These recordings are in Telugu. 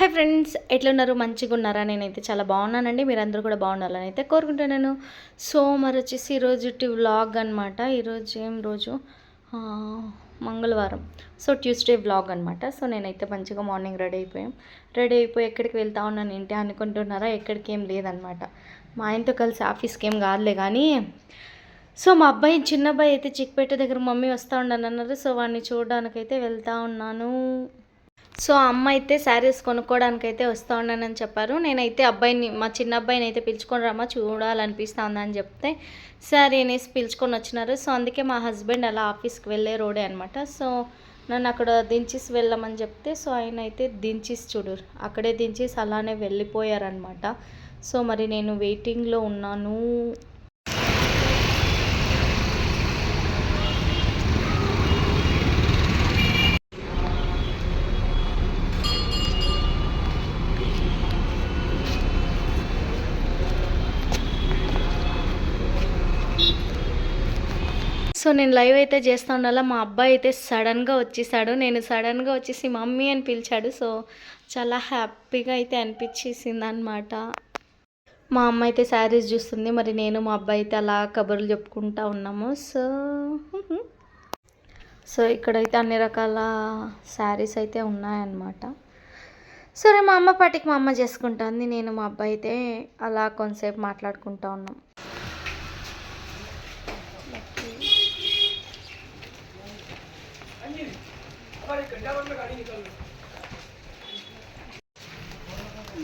హాయ్ ఫ్రెండ్స్ ఎట్లున్నారు? మంచిగా ఉన్నారా? నేనైతే చాలా బాగున్నానండి. మీరందరూ కూడా బాగుండాలని అయితే కోరుకుంటున్నాను సో మరి వచ్చేసి ఈరోజు వ్లాగ్ అనమాట ఈరోజు ఏం రోజు? మంగళవారం. సో ట్యూస్డే వ్లాగ్ అనమాట సో నేనైతే మంచిగా మార్నింగ్ రెడీ అయిపోయాం. రెడీ అయిపోయి ఎక్కడికి వెళ్తా ఉన్నాను ఏంటి అనుకుంటున్నారా? ఎక్కడికి ఏం లేదనమాట మా ఆయనతో కలిసి ఆఫీస్కి ఏం కాదులే కానీ సో మా అబ్బాయి చిన్న అబ్బాయి అయితే చిక్పేట దగ్గర మమ్మీ వస్తూ ఉండను అన్నారు. సో వాడిని చూడడానికైతే వెళ్తూ ఉన్నాను. సో అమ్మ అయితే శారీస్ కొనుక్కోవడానికి అయితే వస్తూ ఉన్నానని చెప్పారు. నేనైతే అబ్బాయిని మా చిన్న అబ్బాయిని అయితే పిలుచుకొని రమ్మా చూడాలనిపిస్తుంది అని చెప్తే సరే అనేసి పిలుచుకొని వచ్చినారు. సో అందుకే మా హస్బెండ్ అలా ఆఫీస్కి వెళ్ళే రోడే అనమాట సో నన్ను అక్కడ దించేసి వెళ్ళమని చెప్తే సో ఆయన అయితే దించేసి చూడు అక్కడే దించేసి అలానే వెళ్ళిపోయారనమాట సో మరి నేను వెయిటింగ్లో ఉన్నాను సో నేను లైవ్ అయితే చేస్తా ఉండాలా మా అబ్బాయి అయితే సడన్గా వచ్చేసాడు. నేను సడన్గా వచ్చేసి మమ్మీ అని పిలిచాడు. సో చాలా హ్యాపీగా అయితే అనిపించేసింది అనమాట మా అమ్మ అయితే శారీస్ చూస్తుంది. మరి నేను మా అబ్బాయి అయితే అలా కబుర్లు చెప్పుకుంటా ఉన్నాము. సో సో ఇక్కడైతే అన్ని రకాల శారీస్ అయితే ఉన్నాయన్నమాట. సరే మా అమ్మ పాటికి మా అమ్మ చేసుకుంటుంది. నేను మా అబ్బాయి అయితే అలా కొంతసేపు మాట్లాడుకుంటా ఉన్నాం.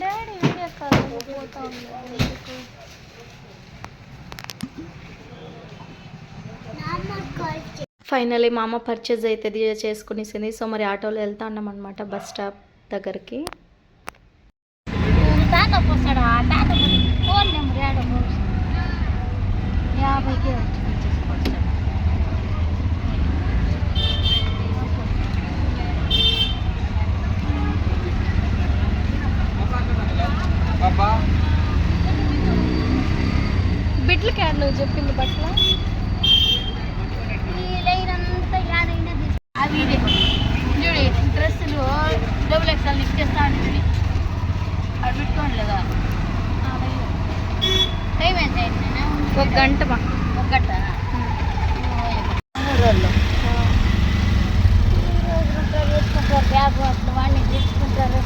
డాడీ వీడియో కాల్ పోతా ఫైనలీ మా అమ్మ పర్చేజ్ అయితే చేసుకునేసింది. సో మరి ఆటోలో వెళ్తా ఉన్నాం అనమాట బస్ స్టాప్ దగ్గరికి. నువ్వు చెప్పింది తీసు అవి చూడు డ్రెస్సులు డబుల్ ఎక్స్ఎల్ ఇచ్చేస్తా ఉంటుంది అవి పెట్టుకోండి లేదా? టైం ఎంత? ఒక గంట ఒక గంట. రోజులు బ్యాగ్ వాడిని తెచ్చుకుంటారు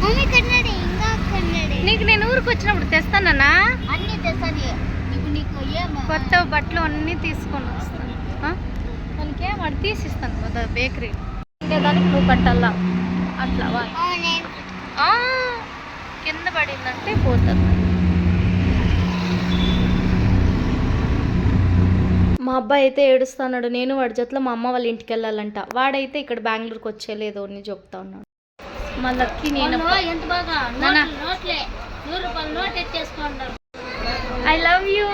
మమ్మీ కన్నడి ఇంకా కన్నడి నీకు నేను ఊరికి వచ్చినప్పుడు తెస్తానన్నా? అన్ని తెస్తుంది. ఇప్పుడు నీకు ఏం కొత్త బట్టలు అన్నీ తీసుకొని వస్తాను? మనకేం వాడు తీసిస్తాను కదా బేకరీ. దానికి నువ్వు కట్టాలా? అట్లా కింద పడిందంటే పోతుంది మా అబ్బాయి అయితే ఏడుస్తున్నాడు. నేను వాడి జొత్తలో మా అమ్మ వాళ్ళ ఇంటికి వెళ్ళాలంట. వాడైతే ఇక్కడ బెంగళూరుకి వచ్చేలేదు అని చెప్తా ఉన్నాడు. మా లక్కీ నేను ఎంత బాగా. నూరు రూపాయలు నోట్ ఐ లవ్ యూ.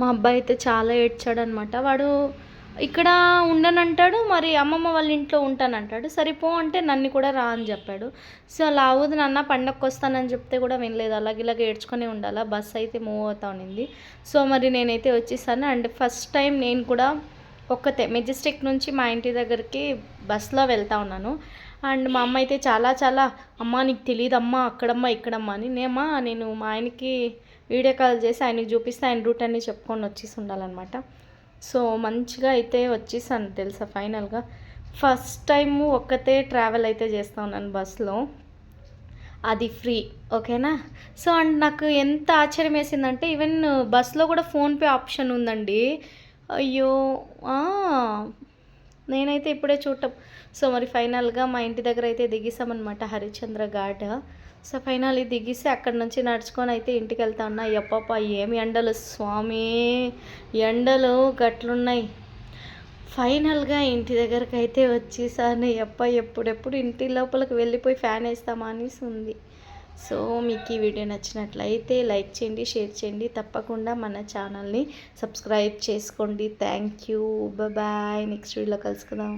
మా అబ్బాయి అయితే చాలా ఏడ్చాడు అనమాట వాడు ఇక్కడ ఉండనంటాడు మరి అమ్మమ్మ వాళ్ళ ఇంట్లో ఉంటానంటాడు. సరిపో అంటే నన్ను కూడా రా అని చెప్పాడు. సో అలా అవ్వదు నాన్న పండగకు వస్తానని చెప్తే కూడా వినలేదు. అలాగే ఇలాగ ఏడ్చుకొని ఉండాలా? బస్ అయితే మూవ్ అవుతా ఉన్నింది సో మరి నేనైతే వచ్చేసాను. అండ్ ఫస్ట్ టైం నేను కూడా ఒక్కతే మెజెస్టిక్ నుంచి మా ఇంటి దగ్గరికి బస్లో వెళ్తా ఉన్నాను. అండ్ మా అమ్మ అయితే చాలా చాలా అమ్మ నీకు తెలియదు అమ్మ అక్కడమ్మా ఇక్కడమ్మా అని. నేమా నేను మా ఆయనకి వీడియో కాల్ చేసి ఆయనకి చూపిస్తే ఆయన రూట్ అన్ని చెప్పుకొని వచ్చేసి ఉండాలన్నమాట. సో మంచిగా అయితే వచ్చేసాను తెలుసా ఫైనల్గా. ఫస్ట్ టైము ఒక్కతే ట్రావెల్ అయితే చేస్తా ఉన్నాను బస్లో. అది ఫ్రీ ఓకేనా? సో అండ్ నాకు ఎంత ఆశ్చర్యం వేసిందంటే ఈవెన్ బస్లో కూడా ఫోన్పే ఆప్షన్ ఉందండి. అయ్యో నేనైతే ఇప్పుడే చూడటం. సో మరి ఫైనల్గా మా ఇంటి దగ్గర అయితే దిగేసామన్నమాట హరిశ్చంద్ర ఘాట్. సో ఫైనల్ దిగిసి అక్కడ నుంచి నడుచుకొని అయితే ఇంటికి వెళ్తా ఉన్నా. అప్పప్ప ఏమి ఎండలు? స్వామి ఎండలు గట్లున్నాయి. ఫైనల్గా ఇంటి దగ్గరకు అయితే వచ్చేసాను. ఎప్ప ఎప్పుడెప్పుడు ఇంటి లోపలికి వెళ్ళిపోయి ఫ్యాన్ వేస్తామా అనేసి ఉంది. సో మీకు ఈ వీడియో నచ్చినట్లయితే లైక్ చేయండి షేర్ చేయండి. తప్పకుండా మన ఛానల్ని సబ్స్క్రైబ్ చేసుకోండి. Thank you. బాయ్. నెక్స్ట్ వీడియోలో కలుసుకుందాం.